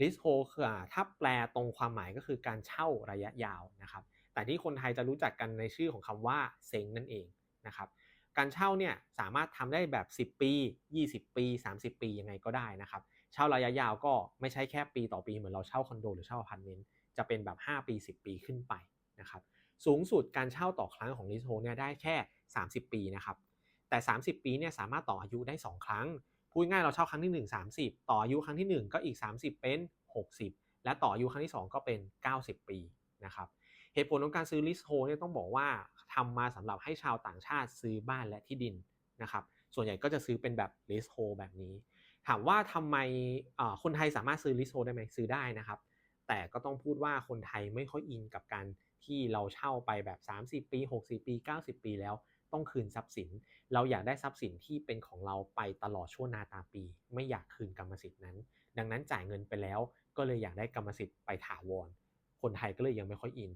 leasehold คือถ้าแปลตรงความหมายก็คือการเช่าระยะยาวนะครับ แต่ที่คนไทยจะรู้จักกันในชื่อของคำว่าเซ็งนั่นเองนะครับ การเช่าเนี่ยสามารถทำได้แบบ 10 ปี 20 ปี 30 ปียังไงก็ได้นะครับ เช่าระยะยาวก็ไม่ใช่แค่ปีต่อปีเหมือนเราเช่าคอนโดหรือเช่าอพาร์ตเมนต์ จะเป็นแบบ 5 ปี 10 ปีขึ้นไปนะครับ สูงสุดการเช่าต่อครั้งของ leasehold เนี่ยได้แค่ 30 ปีนะครับ แต่ 30 ปีเนี่ยสามารถต่ออายุได้ 2 ครั้ง พูดง่ายเราเช่าครั้งที่ 1 30 ต่ออายุครั้งที่ 1 ก็อีก 30 เป็น 60 และต่ออายุครั้งที่ 2 ก็เป็น 90 ปีนะครับเหตุผลของการซื้อ leasehold เนี่ยต้องบอกว่าทำมาสำหรับให้ชาวต่างชาติซื้อบ้านและที่ดินนะครับส่วนใหญ่ก็จะซื้อเป็นแบบ leasehold แบบนี้ ถามว่าทำไมคนไทยสามารถซื้อ leasehold ได้ไหมซื้อได้นะครับ แต่ก็ต้องพูดว่าคนไทยไม่ค่อยอินกับการที่เราเช่าไปแบบ 30 ปี 60 ปี 90 ปีแล้ว ต้องคืนทรัพย์สิน เราอยากได้ทรัพย์สินที่เป็นของเราไปตลอดชั่วนาตาปี ไม่อยากคืนกรรมสิทธิ์นั้น ดังนั้นจ่ายเงินไปแล้วก็เลยอยากได้กรรมสิทธิ์ไปถาวร คนไทยก็เลยยังไม่ค่อยอิน